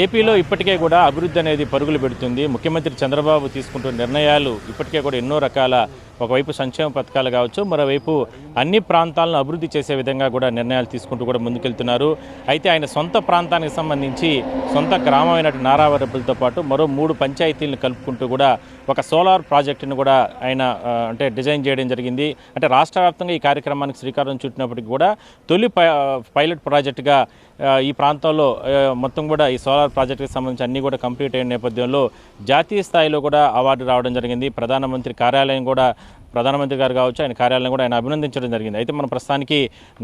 ఏపీలో ఇప్పటికే కూడా అభివృద్ధి అనేది పరుగులు పెడుతుంది. ముఖ్యమంత్రి చంద్రబాబు తీసుకుంటున్న నిర్ణయాలు ఇప్పటికే కూడా ఎన్నో రకాల ఒకవైపు సంక్షేమ పథకాలు కావచ్చు మరోవైపు అన్ని ప్రాంతాలను అభివృద్ధి చేసే విధంగా కూడా నిర్ణయాలు తీసుకుంటూ కూడా ముందుకెళ్తున్నారు. అయితే ఆయన సొంత ప్రాంతానికి సంబంధించి సొంత గ్రామమైనటువంటి నారావరపులతో పాటు మరో మూడు పంచాయతీలను కలుపుకుంటూ కూడా ఒక సోలార్ ప్రాజెక్టును కూడా ఆయన అంటే డిజైన్ చేయడం జరిగింది. అంటే రాష్ట్ర వ్యాప్తంగా ఈ కార్యక్రమానికి శ్రీకారం చుట్టినప్పటికీ కూడా తొలి పై పైలట్ ప్రాజెక్టుగా ఈ ప్రాంతంలో మొత్తం కూడా ఈ సోలార్ ప్రాజెక్టుకి సంబంధించి అన్ని కూడా కంప్లీట్ అయిన నేపథ్యంలో జాతీయ స్థాయిలో కూడా అవార్డు రావడం జరిగింది. ప్రధానమంత్రి కార్యాలయం కూడా ప్రధానమంత్రి గారు కావచ్చు ఆయన కార్యాలయం కూడా ఆయన అభినందించడం జరిగింది. అయితే మనం ప్రస్తుతానికి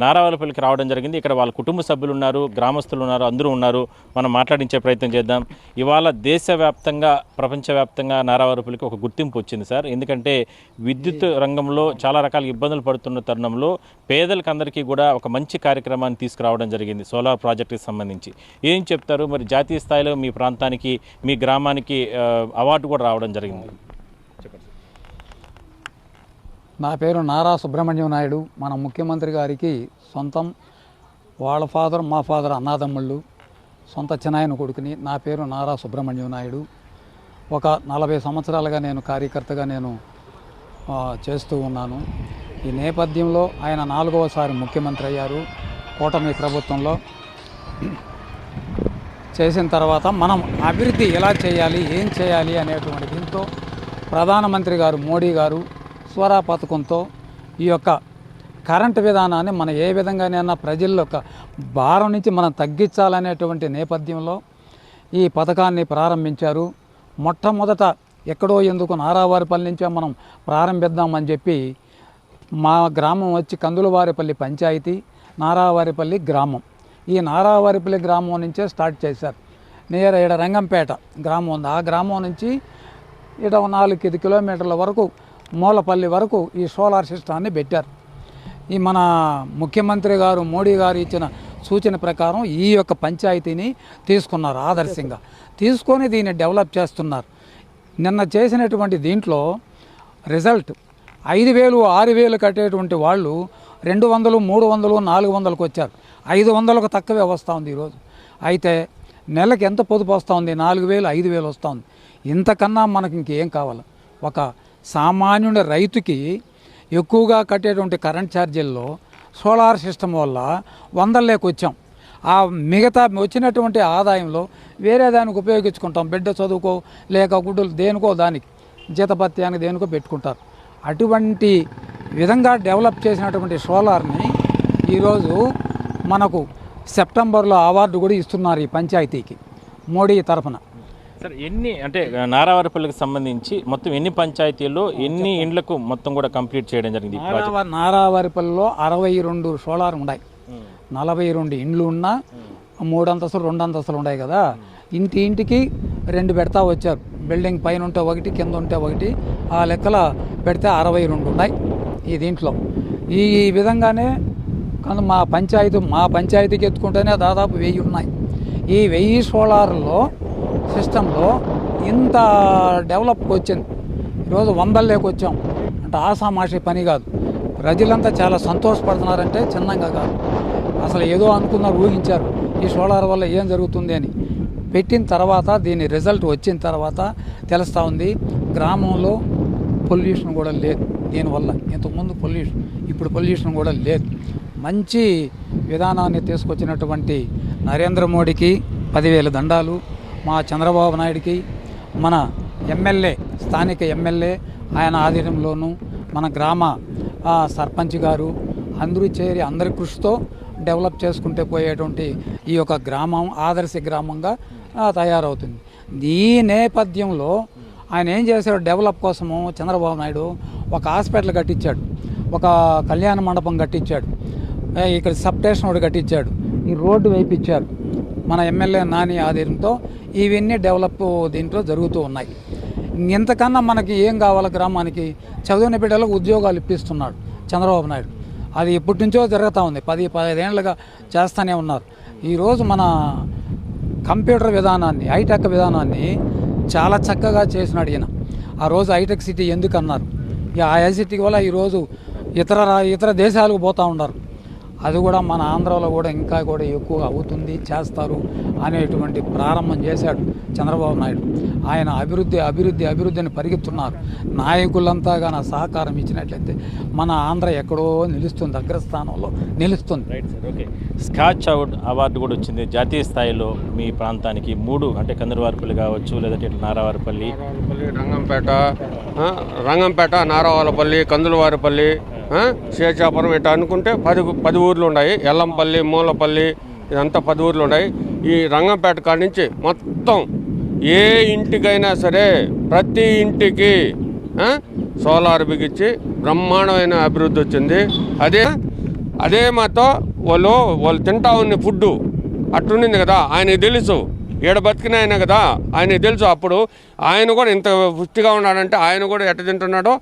నారావలపల్లికి రావడం జరిగింది. ఇక్కడ వాళ్ళ కుటుంబ సభ్యులు ఉన్నారు గ్రామస్తులు ఉన్నారు అందరూ ఉన్నారు. మనం మాట్లాడించే ప్రయత్నం చేద్దాం. ఇవాళ దేశవ్యాప్తంగా ప్రపంచవ్యాప్తంగా నారావరపల్లికి ఒక గుర్తింపు వచ్చింది సార్. ఎందుకంటే విద్యుత్ రంగంలో చాలా రకాల ఇబ్బందులు పడుతున్న తరుణంలో పేదలకు అందరికీ కూడా ఒక మంచి కార్యక్రమాన్ని తీసుకురావడం జరిగింది సోలార్ ప్రాజెక్టుకి సంబంధించి. ఏం చెప్తారు? మరి జాతీయ స్థాయిలో మీ ప్రాంతానికి మీ గ్రామానికి అవార్డు కూడా రావడం జరిగింది. నా పేరు నారా సుబ్రహ్మణ్యం నాయుడు. మన ముఖ్యమంత్రి గారికి సొంతం వాళ్ళ ఫాదర్ మా ఫాదర్ అన్నాదమ్ముళ్ళు సొంత చిన్నాయన కొడుకుని నా పేరు నారా సుబ్రహ్మణ్యం నాయుడు. ఒక నలభై సంవత్సరాలుగా నేను కార్యకర్తగా నేను చేస్తూ ఉన్నాను. ఈ నేపథ్యంలో ఆయన నాలుగవసారి ముఖ్యమంత్రి అయ్యారు. కూటమి ప్రభుత్వంలో చేసిన తర్వాత మనం అభివృద్ధి ఎలా చేయాలి ఏం చేయాలి అనేటువంటి దీంతో ప్రధానమంత్రి గారు మోడీ గారు స్వరా పథకంతో ఈ యొక్క కరెంటు విధానాన్ని మనం ఏ విధంగానైనా ప్రజల యొక్క భారం నుంచి మనం తగ్గించాలనేటువంటి నేపథ్యంలో ఈ పథకాన్ని ప్రారంభించారు. మొట్టమొదట ఎక్కడో ఎందుకు నారావారిపల్లి నుంచే మనం ప్రారంభిద్దామని చెప్పి మా గ్రామం వచ్చి కందులవారిపల్లి పంచాయతీ నారావారిపల్లి గ్రామం. ఈ నారావారిపల్లి గ్రామం నుంచే స్టార్ట్ చేశారు. నియర్ ఈడ రంగంపేట గ్రామం ఉంది. ఆ గ్రామం నుంచి ఇట నాలుగు ఐదు కిలోమీటర్ల వరకు మూలపల్లి వరకు ఈ సోలార్ సిస్టాన్ని పెట్టారు. ఈ మన ముఖ్యమంత్రి గారు మోడీ గారు ఇచ్చిన సూచన ప్రకారం ఈ యొక్క పంచాయతీని తీసుకున్నారు ఆదర్శంగా. తీసుకొని దీన్ని డెవలప్ చేస్తున్నారు. నిన్న చేసినటువంటి దీంట్లో రిజల్ట్ ఐదు వేలు ఆరు వేలు కట్టేటువంటి వాళ్ళు రెండు వందలు మూడు వందలు నాలుగు వందలకు వచ్చారు. ఐదు వందలకు తక్కువే వస్తూ ఉంది ఈరోజు. అయితే నెలకు ఎంత పొదుపు వస్తూ ఉంది? నాలుగు వేలు ఐదు వేలు వస్తూ ఉంది. ఇంతకన్నా మనకి ఇంకేం కావాలి? ఒక సామాన్యుడి రైతుకి ఎక్కువగా కట్టేటువంటి కరెంట్ ఛార్జీల్లో సోలార్ సిస్టమ్ వల్ల వందల్లోకి వచ్చాం. ఆ మిగతా వచ్చినటువంటి ఆదాయంలో వేరే దానికి ఉపయోగించుకుంటాం. బిడ్డ చదువుకో లేక గుడ్డలు దేనికో దానికి జీతపత్యానికి దేనికో పెట్టుకుంటారు. అటువంటి విధంగా డెవలప్ చేసినటువంటి సోలార్ని ఈరోజు మనకు సెప్టెంబర్లో అవార్డు కూడా ఇస్తున్నారు ఈ పంచాయతీకి. మోడీ తరఫున సార్ ఎన్ని అంటే నారావారిపల్లికి సంబంధించి మొత్తం ఎన్ని పంచాయతీల్లో ఎన్ని ఇండ్లకు మొత్తం కూడా కంప్లీట్ చేయడం జరిగింది నారావారిపల్లిలో అరవై రెండు సోలార్ ఉన్నాయి నలభై రెండు ఇండ్లు ఉన్నా మూడు అంతస్తులు రెండు అంతస్తులు ఉన్నాయి కదా. ఇంటి ఇంటికి రెండు పెడతా వచ్చారు. బిల్డింగ్ పైన ఉంటే ఒకటి కింద ఉంటే ఒకటి ఆ లెక్కల పెడితే అరవై రెండు ఉన్నాయి ఈ దీంట్లో. ఈ విధంగానే కానీ మా పంచాయతీ మా పంచాయతీకి ఎత్తుకుంటేనే దాదాపు వెయ్యి ఉన్నాయి. ఈ వెయ్యి సోలార్లో సిస్టంలో ఇంత డెవలప్కి వచ్చింది. ఈరోజు వందల్లోకి వచ్చాం. అంటే ఆసామాషి పని కాదు. ప్రజలంతా చాలా సంతోషపడుతున్నారంటే చిన్నంగా కాదు. అసలు ఏదో అనుకున్నారు ఊహించారు. ఈ సోలార్ వల్ల ఏం జరుగుతుంది అని. పెట్టిన తర్వాత దీని రిజల్ట్ వచ్చిన తర్వాత తెలుస్తూ ఉంది గ్రామంలో పొల్యూషన్ కూడా లేదు. దీనివల్ల ఇంతకుముందు పొల్యూషన్ ఇప్పుడు పొల్యూషన్ కూడా లేదు. మంచి విధానాన్ని తీసుకొచ్చినటువంటి నరేంద్ర మోడీకి పదివేల దండాలు మా చంద్రబాబు నాయుడికి మన ఎమ్మెల్యే స్థానిక ఎమ్మెల్యే ఆయన ఆధీనంలోనూ మన గ్రామ సర్పంచ్ గారు అందరూ చేరి అందరి కృషితో డెవలప్ చేసుకుంటే పోయేటువంటి ఈ యొక్క గ్రామం ఆదర్శ గ్రామంగా తయారవుతుంది. ఈ నేపథ్యంలో ఆయన ఏం చేశాడు? డెవలప్ కోసము చంద్రబాబు నాయుడు ఒక హాస్పిటల్ కట్టించాడు. ఒక కళ్యాణ మండపం కట్టించాడు. ఇక్కడ సబ్ స్టేషన్ ఒకటి కట్టించాడు. ఈ రోడ్డు వేయించారు మన ఎమ్మెల్యే నాని ఆధీనంతో ఇవన్నీ డెవలప్ దీంట్లో జరుగుతూ ఉన్నాయి. ఇంతకన్నా మనకి ఏం కావాలి గ్రామానికి? చదివిన బిడ్డలకు ఉద్యోగాలు ఇప్పిస్తున్నాడు చంద్రబాబు నాయుడు. అది ఎప్పటి నుంచో జరుగుతూ ఉంది. పది పదిహేనులుగా చేస్తూనే ఉన్నారు. ఈరోజు మన కంప్యూటర్ విధానాన్ని హైటెక్ విధానాన్ని చాలా చక్కగా చేసినాడు ఈయన. ఆ రోజు హైటెక్ సిటీ ఎందుకు అన్నారు? ఈ ఆ ఐసిటీ వల్ల ఈరోజు ఇతర ఇతర దేశాలకు పోతూ ఉన్నారు. అది కూడా మన ఆంధ్రాలో కూడా ఇంకా కూడా ఎక్కువ అవుతుంది చేస్తారు అనేటువంటి ప్రారంభం చేశాడు చంద్రబాబు నాయుడు. ఆయన అభివృద్ధి అభివృద్ధి అభివృద్ధిని పరిగెత్తున్నారు. నాయకులంతా కానీ సహకారం ఇచ్చినట్లయితే మన ఆంధ్ర ఎక్కడో నిలుస్తుంది అగ్రస్థానంలో నిలుస్తుంది. రైట్ సార్ ఓకే స్కాచ్ అవుట్ అవార్డు కూడా వచ్చింది. జాతీయ స్థాయిలో మీ ప్రాంతానికి మూడు అంటే కందరవారిపల్లి కావచ్చు లేదంటే ఇట్లా నారావారిపల్లి. రంగంపేట రంగంపేట నారావాలపల్లి కందులవారిపల్లి శేషాపురం ఇట్లా అనుకుంటే పది పది ఊర్లు ఉన్నాయి. ఎల్లంపల్లి మూలపల్లి ఇదంతా పది ఊర్లు ఉన్నాయి. ఈ రంగంపేట కాడి నుంచి మొత్తం ఏ ఇంటికైనా సరే ప్రతి ఇంటికి సోలార్ బిగించి బ్రహ్మాండమైన అభివృద్ధి వచ్చింది. అదే అదే మాతో వాళ్ళు వాళ్ళు తింటా ఉన్న ఫుడ్డు అట్టుండింది కదా. ఆయనకి తెలుసు. ఈడ బతికిన ఆయన కదా. ఆయనకి తెలుసు అప్పుడు. ఆయన కూడా ఇంత పుష్టిగా ఉన్నాడంటే ఆయన కూడా ఎట్ట తింటున్నాడో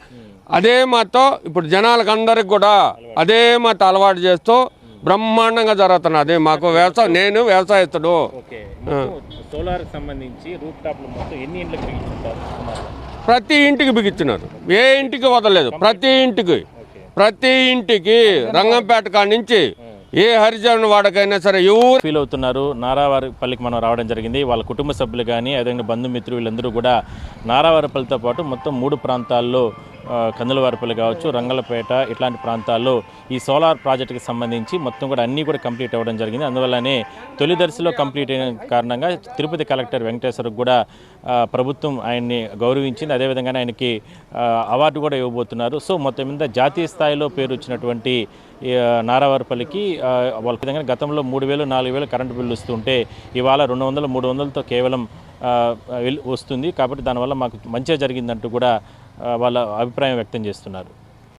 అదే మాతో ఇప్పుడు జనాలకు అందరికి కూడా అదే మాతో అలవాటు చేస్తూ బ్రహ్మాండంగా జరుగుతున్నది అదే మాకు వ్యవసాయం నేను వ్యవసాయస్తుడు. సోలార్ సంబంధించి రూప్ టాప్లు మొత్తం ఎన్ని ఇండ్లకు? ప్రతి ఇంటికి బిగించినారు. ఏ ఇంటికి వదలలేదు. ప్రతి ఇంటికి. ప్రతి ఇంటికి రంగంపేట కాడి నుంచి ఏ హరిజన వాడకైనా సరే ఎవరు ఫీల్ అవుతున్నారు? నారావారిపల్లికి మనం రావడం జరిగింది. వాళ్ళ కుటుంబ సభ్యులు కానీ అదేవిధంగా బంధుమిత్రులు వీళ్ళందరూ కూడా నారావారిపల్లితో పాటు మొత్తం మూడు ప్రాంతాల్లో కందులవారిపల్లి కావచ్చు రంగలపేట ఇట్లాంటి ప్రాంతాల్లో ఈ సోలార్ ప్రాజెక్టుకి సంబంధించి మొత్తం కూడా అన్నీ కూడా కంప్లీట్ అవ్వడం జరిగింది. అందువల్లనే తొలి దశలో కంప్లీట్ అయిన కారణంగా తిరుపతి కలెక్టర్ వెంకటేశ్వరకు కూడా ప్రభుత్వం ఆయన్ని గౌరవించింది. అదేవిధంగానే ఆయనకి అవార్డు కూడా ఇవ్వబోతున్నారు. సో మొత్తం మీద జాతీయ స్థాయిలో పేరు వచ్చినటువంటి నారావారిపల్లికి వాళ్ళ విధంగా గతంలో మూడు వేలు నాలుగు వేలు కరెంటు బిల్లు వస్తుంటే ఇవాళ రెండు వందలు మూడు వందలతో కేవలం వెల్- వస్తుంది. కాబట్టి దానివల్ల మాకు మంచిగా జరిగిందంటూ కూడా వాళ్ళ అభిప్రాయం వ్యక్తం చేస్తున్నారు.